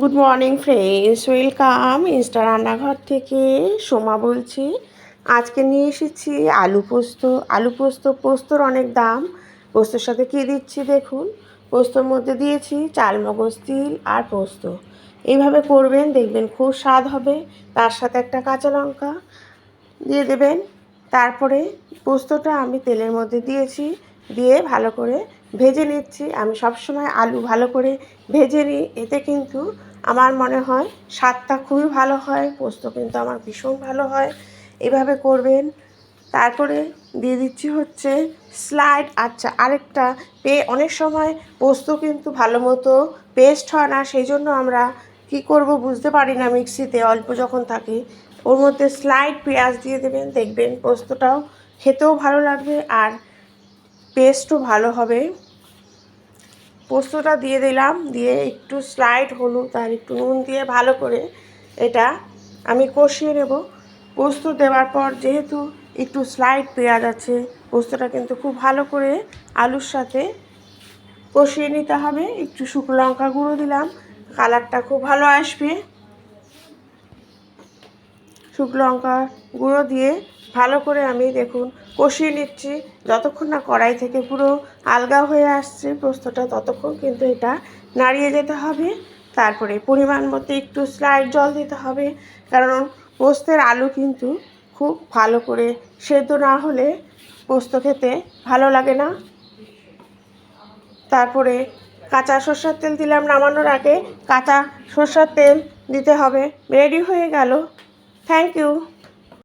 Good morning friends welcome insta রান্নাঘর থেকে সোমা বলছি। আজকে নিয়ে এসেছি আলু পোস্ত। আলু পোস্ত, পোস্তর অনেক দাম। পোস্তর সাথে কী দিচ্ছি দেখুন। পোস্তর মধ্যে দিয়েছি চাল, মগজ, তিল আর পোস্ত। এইভাবে করবেন, দেখবেন খুব স্বাদ হবে। তার সাথে একটা কাঁচা লঙ্কা দিয়ে দেবেন। তারপরে পোস্তটা আমি তেলের মধ্যে দিয়েছি। দিয়ে ভালো করে ভেজে নিচ্ছি। আমি সবসময় আলু ভালো করে ভেজে নিই। এতে কিন্তু আমার মনে হয় স্বাদটা খুবই ভালো হয়, পোস্ত কিন্তু আমার ভীষণ ভালো হয়। এভাবে করবেন। তারপরে দিয়ে দিচ্ছি হচ্ছে স্লাইড আচ্ছা আরেকটা পে, অনেক সময় পোস্ত কিন্তু ভালো মতো পেস্ট হয় না, সেই জন্য আমরা কি করব বুঝতে পারি না মিক্সিতে, অল্প যখন থাকে। ওর মধ্যে স্লাইড পেঁয়াজ দিয়ে দেবেন, দেখবেন পোস্তটাও খেতেও ভালো লাগবে। আর পেস্টও ভালো হবে। পোস্তটা দিয়ে দিলাম, দিয়ে একটু স্লাইড হলুদ আর একটু নুন দিয়ে ভালো করে এটা আমি কষিয়ে নেব। পোস্ত দেওয়ার পর যেহেতু একটু স্লাইড পেঁয়াজ আছে, পোস্তটা কিন্তু খুব ভালো করে আলুর সাথে কষিয়ে নিতে হবে। একটু শুকনো লঙ্কা গুঁড়ো দিলাম, কালারটা খুব ভালো আসবে। শুকনো লঙ্কা গুঁড়ো দিয়ে ভালো করে আমি দেখুন কষিয়ে নিচ্ছি। যতক্ষণ না কড়াই থেকে পুরো আলগা হয়ে আসছে পোস্তটা, ততক্ষণ কিন্তু এটা নাড়িয়ে যেতে হবে। তারপরে পরিমাণ মতো একটু স্লাইড জল দিতে হবে। কারণ পোস্তের আলু কিন্তু খুব ভালো করে সেদ্ধ না হলে পোস্ত খেতে ভালো লাগে না। তারপরে কাঁচা সর্ষের তেল দিলাম নামানোর আগে, কাঁচা সর্ষের তেল দিতে হবে। রেডি হয়ে গেল। Thank you